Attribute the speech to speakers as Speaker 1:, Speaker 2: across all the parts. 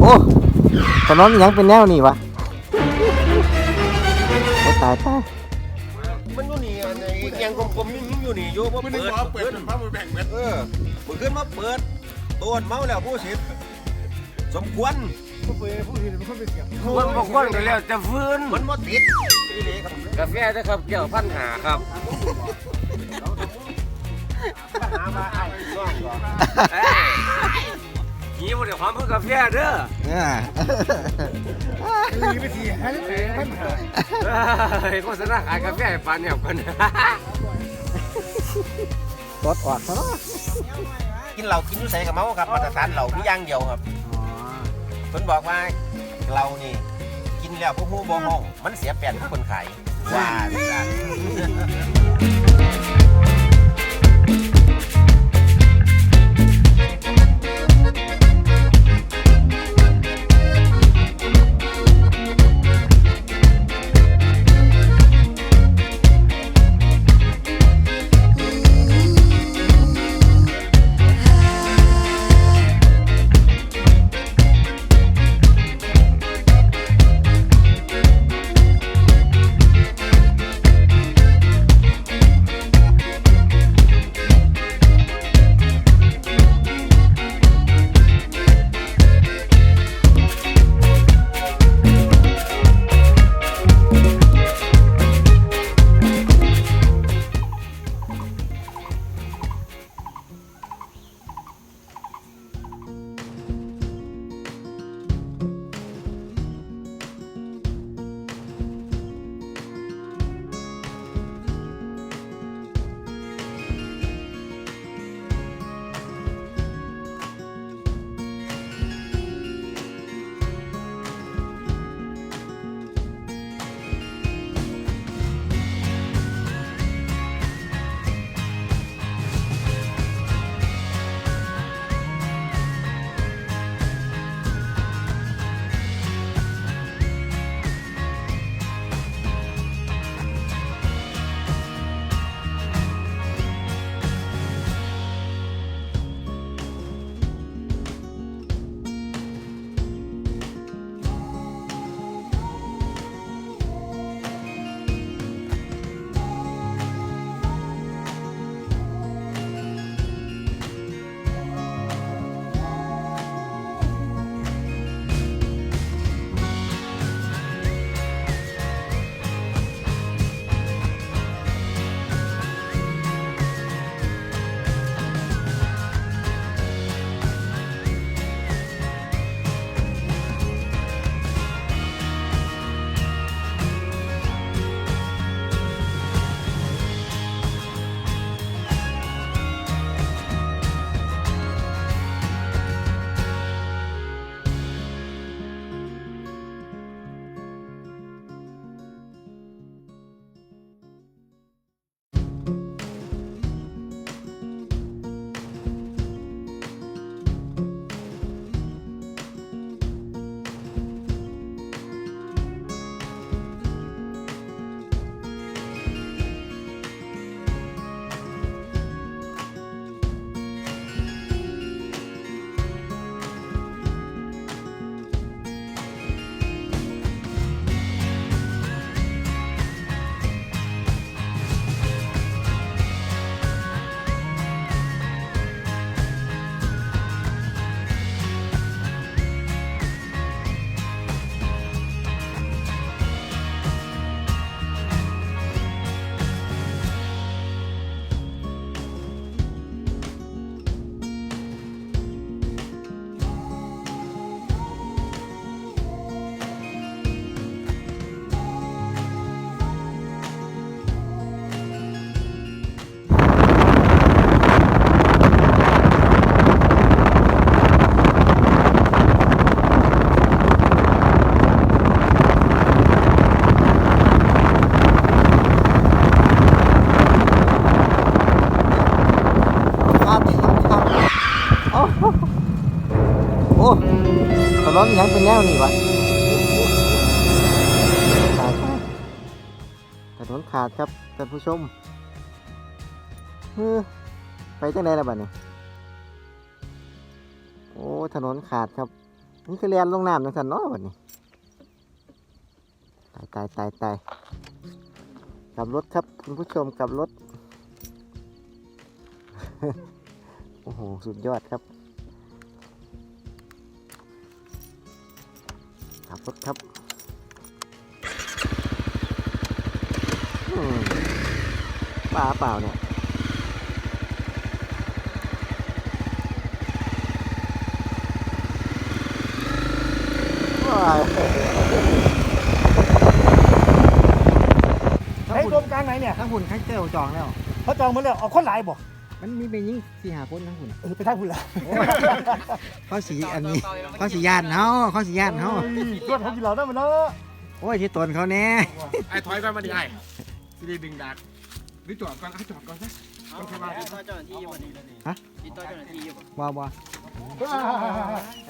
Speaker 1: โอ้ถนนยังเป็นแนวนี่วะโอ้ตายตาย
Speaker 2: มันอยู่นี่อันนี้ยังกลมๆยิ่งอยู่นี่อยู่บ่
Speaker 3: ไม่
Speaker 2: เปิ
Speaker 3: ได้
Speaker 2: ด
Speaker 3: บอกเปิ
Speaker 2: เปิ
Speaker 3: ด
Speaker 2: ด
Speaker 3: พระมือแบ่งเม็ด
Speaker 2: เออมือขึ้นมาเปิดตัวเมาแล้วผู้สิทธิ์สมควร
Speaker 3: ผู้เปิดผู้เห็นมันคนไปเสียบ
Speaker 4: คนบางคนก็แล้วจะฟื้น
Speaker 2: มันบ่ติดนี่เลยครับ
Speaker 4: กาแฟนะครับเกี่ยวพันหาครับ
Speaker 2: หามาไอ้ซ่องก่อน
Speaker 4: เอ้ยหีบ่ได้ความเพื่อกาแฟเด้อ
Speaker 1: อ่า
Speaker 3: มีไปทีให้ไปพันหา
Speaker 4: เฮ้ยโฆษณาขายกาแฟให้ปานเนี่ยกัน
Speaker 1: ตดออกซะเนาะ
Speaker 2: กินเหล้ากินอยู่ไสกับเมาครับมาตรฐานเหล้ามีอย่างเดียวครับ
Speaker 1: อ๋อ
Speaker 2: เพิ่นบอกว่าเรานี่ กินแล้วพวกฮู้บ่ห้อง มันเสียแปลนผู้คนขายว่าซั่น
Speaker 1: ถนนยังเป็นแนวนี่วะตายตายถนนขาดครับท่านผู้ชมไปจังไดล่ะบัดนี้โอ้ถนนขาดครับนี่คือเรียนลงน้ำจังสันเนาะวันนี้ตายตายตายตายกลับรถครับคุณผู้ชมกลับรถ โอ้โห สุดยอดครับ กลับรถครับอืมป่าเปล่าเนี่ยว้าย
Speaker 3: ไอ้รวมกลางไหนเนี่ย
Speaker 1: ทั้งหุ่นทั้งเจ้าจองแล้ว
Speaker 3: เขาจองหมาแล้วเอาคนหลายบ่
Speaker 1: มันมีเป็นยิ่งสี่หาคนทั้งหุ่น
Speaker 3: เออไปทางคุณละ
Speaker 1: เขาสีอันนี้เขาสีญาติเฮาเขาสีญาติเฮา
Speaker 3: รถเขากินเหล้าได้มันเนาะ
Speaker 1: โอ้ยที่ตนเขาแน่
Speaker 5: ไอ้ถอยไปมาดิไอ้สิได้ดึงดักหรือจอดก่อนไอ้จอดก่อนซะ
Speaker 6: เอาติดต่อเจ้าหน้าที่อยู่บ่นี่ติดต่อเจ้าหน้าที่อยู่บ่
Speaker 1: ว้าวว้า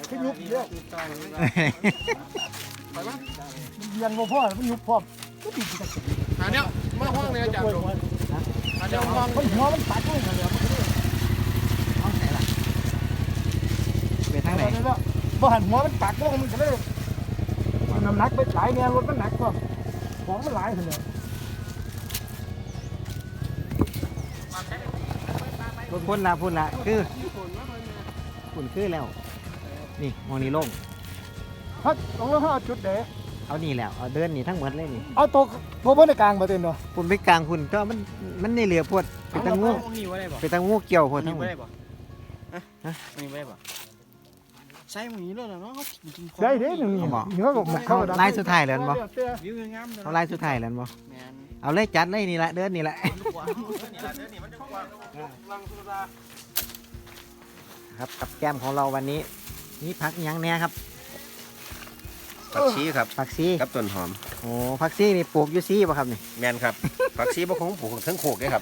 Speaker 3: ขึ้นยุบเยอะเบียงบ่พ่อมันยุบพร้อมก็ติดกัน
Speaker 5: อันเนี้ยมาห้องเนี่ยอาจารย์ดูอันเนี้ยห้อง
Speaker 3: มันหัวมันปัดด้วยกันเลยมันก็เลย
Speaker 1: เอาไหนล่ะ ไปทางไหน
Speaker 3: แล้วบ่หันหัวมันปัดด้วยมันก็เลยน้ำหนักไปหลายเนี่ยรถมันหนักกว่าของมันหลายเลย
Speaker 1: พุ่นละพุ่นละคือพุ่นคือแล้ว นี่มองนี่ลง
Speaker 3: ถ้าลงแล้วเขาเอาจุดเด๋
Speaker 1: เอานี่แล้วเอาเดินนี่ทั้งหมดเลยนี่
Speaker 3: เอาตัวตัวบนในกลางมาเต็มเนาะ
Speaker 1: พุ่นไปกลางพุ่นก็มันมันในเรือพวดไปทางงู
Speaker 6: มึงนี่บ่ได้บ่
Speaker 1: ไปทางงูเกี่ยวพวด
Speaker 6: มึง
Speaker 1: ทั้
Speaker 6: นี่
Speaker 1: งหม
Speaker 6: บ่
Speaker 1: ด
Speaker 6: ได้บ่ฮะฮะมึงนี่บ่ได้บ่ ใช่มึงนี่เลยเนาะเขากินของ
Speaker 3: ได้เด้หนึ่งนี่นี่เขาบอกหมก
Speaker 1: เขา
Speaker 3: เข้า
Speaker 1: ไล่สุดท้ายแล้วบ่
Speaker 6: วิวงามๆ
Speaker 1: เขาไล่สุดท้ายแล้วบ่
Speaker 6: แม่น
Speaker 1: เอาเลยจัดเลยนี่แหละเดินนี่แหละ
Speaker 2: นี่ล่ะเด้อนี่มันจะกว้าง
Speaker 1: ครับกับแก้มของเราวันนี้นี่ผักอิหยังแหน่ครับ
Speaker 2: ผักชีครับ
Speaker 1: ผักซี
Speaker 2: กับต้นหอม
Speaker 1: โอ้ผักซีนี่ปลูกอยู่ซีป่ะครับนี่
Speaker 2: แม่นครับผักชีบ่คงปลูกทั้งโคกเด้ครับ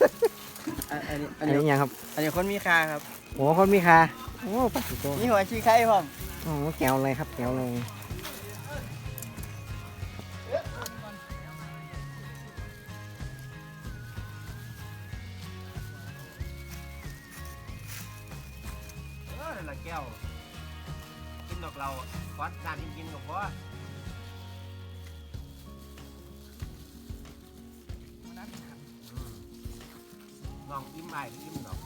Speaker 6: อันนี้
Speaker 1: อั
Speaker 6: อั
Speaker 1: น
Speaker 6: น
Speaker 1: นี้
Speaker 6: นี้
Speaker 1: อิหยังครับ
Speaker 6: อันนี้คนมีค่าครับ
Speaker 1: โอ้คนมีค่า โอ้ปักสิโต
Speaker 6: มีหัวชีไข่พร้อม
Speaker 1: โอ้แก้วเลยครับแก้วเลย
Speaker 2: เออนั่นล่ะแก้ว กินดอกเราวัดการกินกินกับพ่อน้องอิ่มไปอิ่มดอก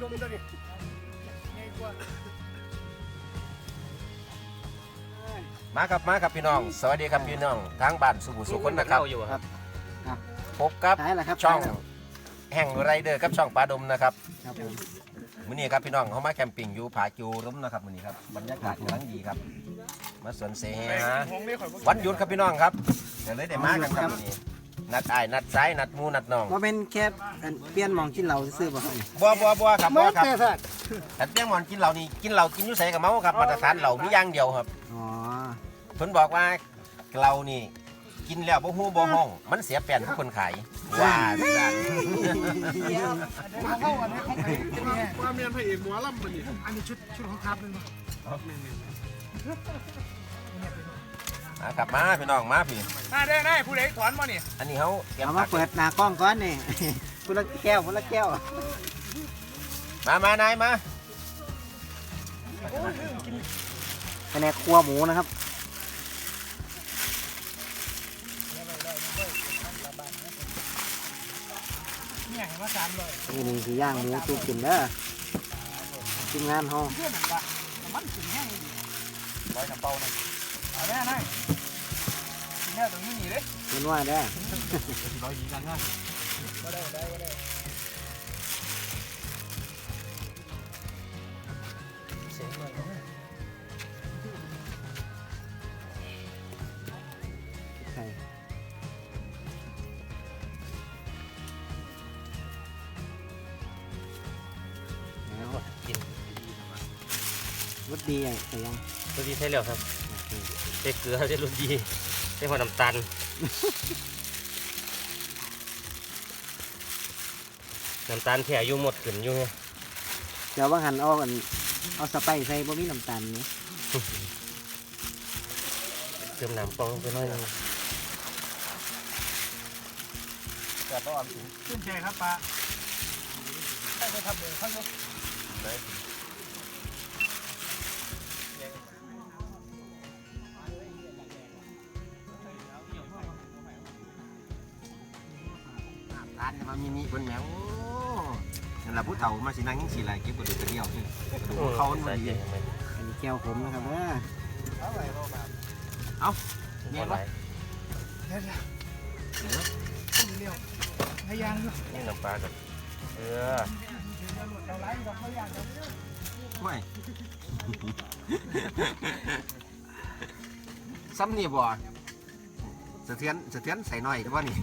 Speaker 3: ดดมตัวนี้ง่ายกว่า
Speaker 2: มาครับมาครับพี่น้อง สวัสดีครับพี่น้องทางบ้านสุขุสุคนนะครับ
Speaker 1: ครับ
Speaker 2: พบกับ
Speaker 1: ท้ายละครับ
Speaker 2: ช่อง
Speaker 1: ท้ายแล้ว
Speaker 2: แห่งไรเดอร์กับช่องปลาดมนะครับ
Speaker 1: ครับผม
Speaker 2: มื้อนี้ครับพี่น้องเขามาแคมปิ้งอยู่ผาจูรุ้มนะครับมื้อนี้ครับบรรยากาศกำลังดีครับ มาสวนเสฮฮะวันหยุดครับพี่น้องครับเดี๋ยวเลยได้มากันครับมื้อนี้ นัดอ้ายนัดซ้ายนัดหมูนัดน้อง
Speaker 1: ว่าเป็นแค่อันเปลี่ยนหมองกินเหล้าซื้อๆป่ะครับนี่
Speaker 2: บัวบัวบัวครับบั
Speaker 3: ไม่
Speaker 2: วครับ
Speaker 3: แต่สัตว์
Speaker 2: แต่เปี้ยงหมอนกินเหล้านี่กินเหล้ากินอยู่ไสกับเมาครับมาตรฐานเหล้ามีอย่างเดียวครับ
Speaker 1: อ๋อ
Speaker 2: เพิ่นบอกว่าเรานี่ กินแล้วบ่ฮู้บ่ห้อง มันเสียแปลนทุกคนขายว่าซั่น
Speaker 3: มาเข้าอันนี้เข้าไปเนี่ย
Speaker 5: ว่าเมียนพระเอกหมอลำมันนี่
Speaker 3: อันนี้ชุดชุดของครับนึง
Speaker 2: อะกลับมาพี่น้องมาพี่
Speaker 5: มาได้ได้ผู้ใดถอนมานี่
Speaker 2: อันนี้เขาเตรียม
Speaker 1: เอา
Speaker 2: ผั
Speaker 1: มากเปิดหน้ากล้องก่อนนี่คนละแก้วคนละแก้ว
Speaker 2: มามานายมา
Speaker 1: แผนกครัวหมูนะครับ
Speaker 3: เนี่ยมาสามร้อย
Speaker 1: นี่นี่คือย่างหมูตูกินเด้อทีมงานเฮา
Speaker 3: เพื่อนหนังวะมันถึงแห้งดี
Speaker 2: ร้อยน้ำเป้านะ
Speaker 3: เอา แน่นายเนี่ยตรงนี้หนีเลย
Speaker 1: เห็นว่าเด้อ
Speaker 5: ร้อยยีกันนะ
Speaker 3: ก็ได้ได้ก็ได้
Speaker 1: ใช่แล้ว
Speaker 2: กิน
Speaker 1: วัสดีอย่างแต่ยัง
Speaker 7: รสดีใช่แล้วครับใส่เกลือใส่รสดีใส่หัวน้ำตาลน้ำตาลแถอยู่หมดขึ้นอยู่ไง
Speaker 1: เดี๋ยวว่าหันเอาอันเอาสไปซ์ใส่บ่มีน้ำตาลนี่
Speaker 7: เติมน้ำปองลงไปหน่อยหนึง
Speaker 2: แต่ก็ออมสิน
Speaker 6: ชื่นใจครับปลาใช่ไปทำเลยเขายก
Speaker 2: ร้าน มามินิเพิ่นแหมวนั่นล่ะผู้เฒ่ามาสินั่งยังสิหลายเก็บกระดูกกระเดี่ยวนี่กระดูกเขามันบ่ดี
Speaker 1: อันนี้แก้วผมนะครับเด้อ
Speaker 7: พอไหลาย
Speaker 6: เดี๋ยวเดี๋ยวเร็วพยายามอยู่
Speaker 7: นี่น้ำปลากับเกลือ
Speaker 6: เราไล่กับเขาอย่างเดียว
Speaker 2: ไม่ซ้ำนี่บ่สะเทือนสะเทือนใส่หน่อยก็ว่านี่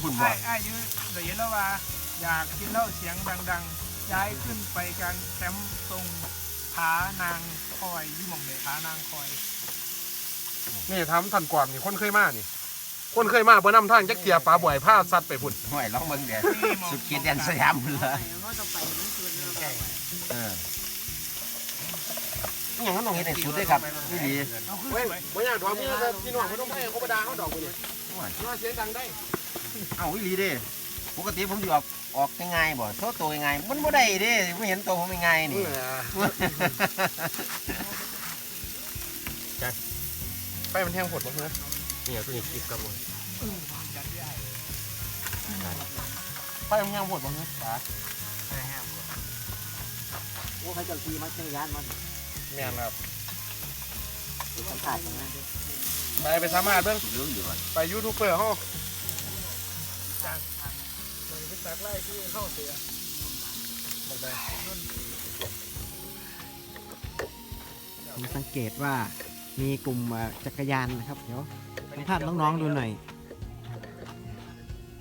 Speaker 7: เดี๋
Speaker 2: ยวออกกันญี่ปุ่นบ่
Speaker 6: ไอ้ไอ้ยืนเดี๋ยวแล้วว่า อยากกินเหล้าเสียงดังๆ ย้ายขึ้นไปกลางแคมป์ตรงผานางคอยยี่หม่องเลยผานางคอย
Speaker 5: นี่ทำทันกวามนี่คนเคยมานี่ คนเคยมาเพื่อนำทางจักเทียปลาบ่อยผ้าซัดไปพุ่น
Speaker 2: ห่วยลองเบิ่งเดี๋ยวสุดเกียรติแดนสยามพุ่นละเอออหย่างนั้นต้องเห็นให้สุดด้วยครับนี่ดี
Speaker 6: เอาขึ้น
Speaker 5: เว้ย
Speaker 6: ไป
Speaker 5: บ่อยากถอดมีแต่พี่น้องเพิ่นต้องให้เขาบ่ด่าเขาดอกพุ่นนี่ว่าเสียงดังได้
Speaker 2: เอ้าอีหลีเด้ปกติผมสิออกออกง่ายๆบ่โชว์ตัวง่ายๆมันบ่ได้เด้ไม่เห็นตัวผมง่ายๆนี่
Speaker 5: ไปมันแห้งผดบ่ฮะ
Speaker 7: นี่เอาตัวนี้คลิปครับผม
Speaker 5: ไปมันแห้งผดบ่ฮะปลา
Speaker 1: โอ้เขาเจ้าที่มาจักรยานมา
Speaker 5: แม่นครับ
Speaker 1: สัมผัสกันนะ
Speaker 5: ไปไปสามารถเบิ่ง
Speaker 2: รู้อยู่ว่า
Speaker 5: ไปยูทูบเบอร์เฮา
Speaker 6: ไปตักไล่ที่เข้าเสีย
Speaker 1: ผมสังเกตว่ามีกลุ่มจักรยานนะครับ เดี๋ยวสัมภาษณ์น้องๆดูหน่อย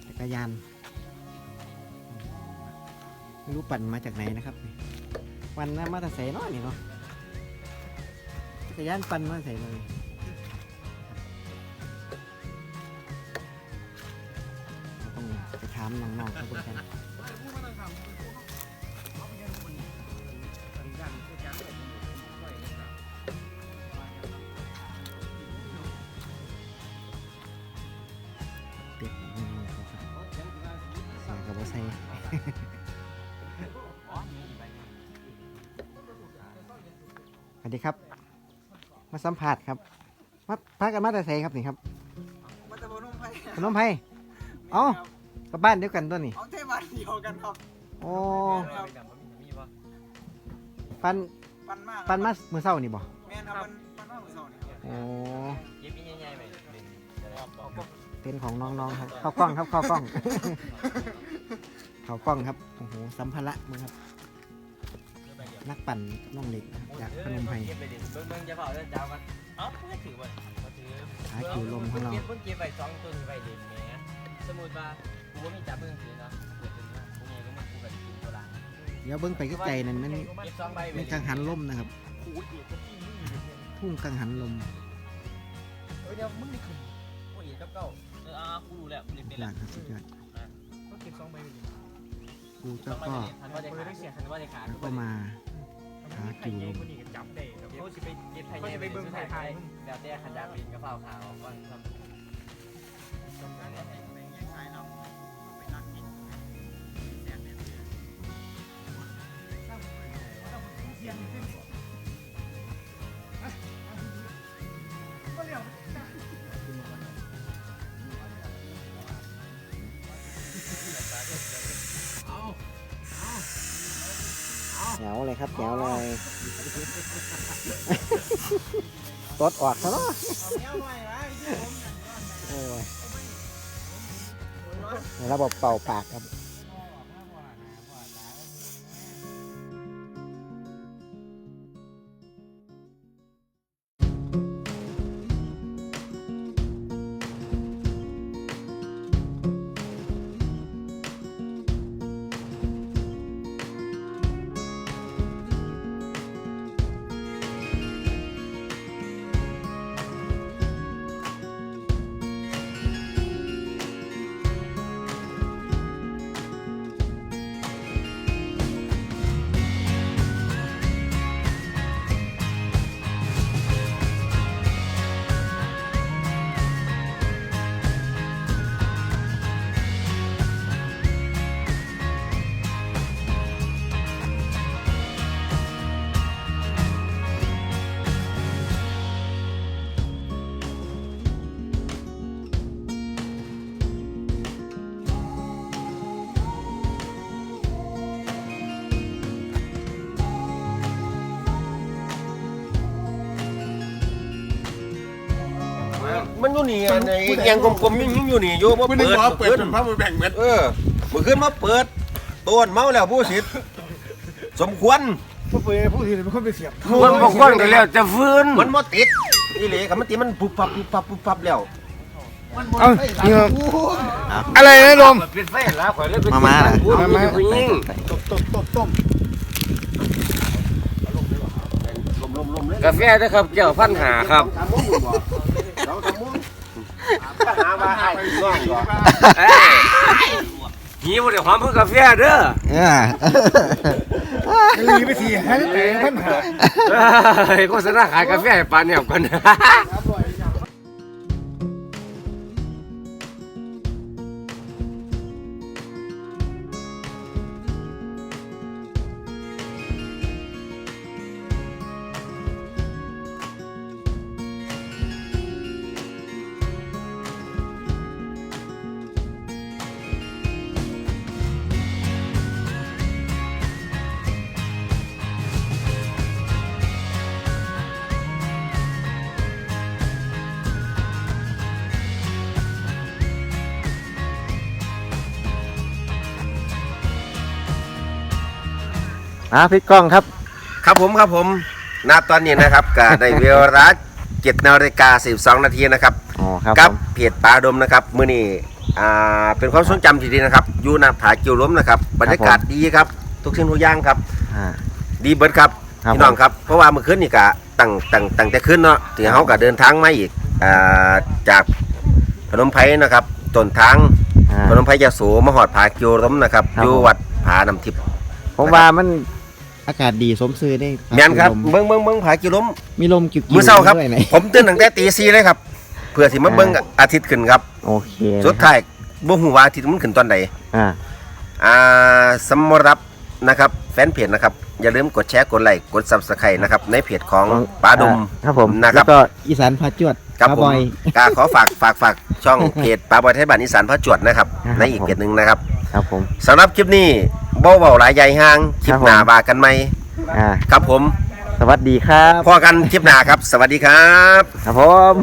Speaker 1: จักรยานไม่รู้ปั่นมาจากไหนนะครับปั่นมาแต่ใส่เนาะนี่เนาะจักรยานปั่นมาใส่เลยามน้องๆเขาดูกันเป็ดน้องๆเขาครับเสียกับว่าใส่ สวัสดีครับ มาสัมผัสครับ มาพากันมาแต่ไสครับนี่ครับ
Speaker 8: มาจากพนมไพร
Speaker 1: ขนมไผ่เอ้า กับบ้านเดียวกันตัวนี่
Speaker 8: เอาเทวันเดียวกันครับ
Speaker 1: โอ้
Speaker 8: ครับ
Speaker 1: ปัน
Speaker 8: ปันมาก
Speaker 1: ปันมาเมื่อเช้านี่บ่
Speaker 8: แม่นครับปันปันมากเหมือนเสาร์นี่ครับ
Speaker 1: โอ้
Speaker 7: เย็บใหญ่ๆไปเป็นจะได้บอก
Speaker 1: เต็นท์ของน้องๆครับเข้ากล้องครับเข้ากล้องเข้ากล้องครับโอ้โหสัมภาระมึงครับนักปั่นน้องเล็กนะครับจากพนมไพร
Speaker 7: เก็บไปดิเบิ่งเบิ่งจะเผาเรื่องเจ้ากันเอ้าเพื่อถือบ่เขาถือ
Speaker 1: หาคิวลมของเรา
Speaker 7: เก็บเพิ่งเก็บไปสองต้นไปเด่นแหมสมมุติว่ากูบ่มีจับเบิ่งถือเนาะเกิดเป็นว่ากูไงก็มันกูก็กินโบราณ
Speaker 1: เดี๋ยวเบิ้งไปใกล้ๆนั่นมัน
Speaker 7: เก็บสองใบไป
Speaker 1: มันกังหันลมนะครับทุ่งกังหันลม
Speaker 7: เฮ้ยเดี๋ยวมึงนี่ขึ้นโอ้ยกับเก้าเอออ่ากูรู้แล้วกูเล่นเป็น
Speaker 1: ห
Speaker 7: แล้
Speaker 1: ลาวกครับสุดยอด
Speaker 6: ก็เก็บสองใบไปดิ
Speaker 1: ครู
Speaker 7: ต้
Speaker 1: เจ้า
Speaker 7: องมา
Speaker 1: ก็
Speaker 7: ทันว่าได้ขาดทันว่าได้ขาด
Speaker 1: แล้วก็มา หาคิวลม
Speaker 6: คนนี้ก็จับได้ครับ
Speaker 7: เขาสิไปเก็บไทยไปเบิ่งไทยไทยแล้วแต่ขันยาปีนกระเป๋าขาวก่อน ครับ
Speaker 2: เค
Speaker 1: รับแจ๋วเลยตดออกซะเนาะโอ้ยระบบเป่าปากครับ
Speaker 2: นอยู่นี่อันไอ้แกงกลมๆยังอยู่นี่อยู่บ่
Speaker 5: เพิ่น
Speaker 2: เปิ
Speaker 5: นึก
Speaker 2: ด
Speaker 5: ว่าเปิด
Speaker 2: เปิด
Speaker 5: จนพาไปแบ่งเม็ด
Speaker 2: เออมื้อคืนมาเปิดต้นเมาแล้วผู้สิทธิ์สมควร
Speaker 3: ผู้ป่วยผู้ที่เป็นคนไปเสียบ
Speaker 4: คนบอกคนกันแล้วจะฟื้น
Speaker 2: มันบ่ติดอีหลีครับมันติดมันปุบปับปุบปับปุบปับแล้ว
Speaker 3: เอ้านี่ครับ
Speaker 4: อะไรนะดมปิดไฟแล้วข่อยเลยไป
Speaker 1: มามาล่ะ
Speaker 4: มามาผู้หญิง
Speaker 3: ต้มต้มต้มต้ม
Speaker 2: ลมๆๆเลย
Speaker 4: กาแฟนะครับเจ้าพันหาครับ
Speaker 2: ปัญหาว่าไอ้น้องบ่
Speaker 4: เอ้ยหีบ่ได้หอมเพื่อกาแฟเด้อ
Speaker 1: เออ
Speaker 3: ลีไปทีให้แต่ปัญหา
Speaker 4: เฮ้ยโฆษณาขายกาแฟให้ปานเนี่ยก่อน
Speaker 1: อะพี่ก้องครับ
Speaker 2: ครับผมครับผมณตอนนี้นะครับก็ได้เวลา7นาฬิกา12นาทีนะครับ
Speaker 1: อ๋อครับ
Speaker 2: กั
Speaker 1: ผ
Speaker 2: บ
Speaker 1: ม
Speaker 2: เพจปลาดมนะครับมื้อนี้อ่าเป็นความทรงจำที่ดีนะครับอยู่หน้าผาเกียวล้มนะครับบรรยากาศดีครับ ทุกสิ่งทุกอย่างครับ
Speaker 1: อ่า
Speaker 2: ดีเบิดครับ
Speaker 1: ครับ
Speaker 2: พี่น้องครับเพราะว่าเมื่อคืนนี่กะตั้งตั้งตั้งแต่คืนเนาะที่เฮาก็เดินทางมาอีกอ่าจากพนมไพรนะครับต้นทาง
Speaker 1: อ่า
Speaker 2: พนมไพรยะโสมาหอดผาเกียวล้มนะครับ
Speaker 1: ครับ
Speaker 2: อยู่
Speaker 1: ผม
Speaker 2: วัดผาน้ำทิพย์
Speaker 1: ผมว่ามัน อากาศดีสมซื่อได้
Speaker 2: แม่นครับ
Speaker 1: ลม
Speaker 2: เบิ่งเบิ่งเบิ่งผาเกียวล้ม
Speaker 1: มีลมกิ่วๆ
Speaker 2: มื้อเช้าครับ
Speaker 1: ด้วยไหน
Speaker 2: ผมตื่นตั้งแต่ตี4เลยครับ เพื่อสิมาเบิ่งอาทิตย์ขึ้นครับ
Speaker 1: โอเคนะ
Speaker 2: สุดท้ายบ่ฮู้ว่าอาทิตย์มันขึ้นตอนใด
Speaker 1: อ่า
Speaker 2: อ่าสำหรับนะครับ แฟนเพจนะครับ อย่าลืมกดแชร์กดไลค์กด Subscribe นะครับ ในเพจของปาดม
Speaker 1: อ่ครับผม
Speaker 2: นะครับ
Speaker 1: แล้วก็อีสานพาจวด
Speaker 2: ครับ
Speaker 1: ปา
Speaker 2: ผม
Speaker 1: บอย
Speaker 2: กาขอฝากฝากฝากช่องเพจปาบอยไทยบ้านอีสานพระจวดนะครับ
Speaker 1: ครับ
Speaker 2: ในอีกเพจหนึ่งนะครับ
Speaker 1: ครับผม
Speaker 2: สำหรับคลิปนี้เบ้าเบาหลายใหญ่ห้าง คลิปหน้า
Speaker 1: ครับผม
Speaker 2: บากันไหม
Speaker 1: อ่า
Speaker 2: ครับผม
Speaker 1: สวัสดีครับ
Speaker 2: พอกันคลิปหน้าครับ สวัสดีครับ
Speaker 1: ครับผม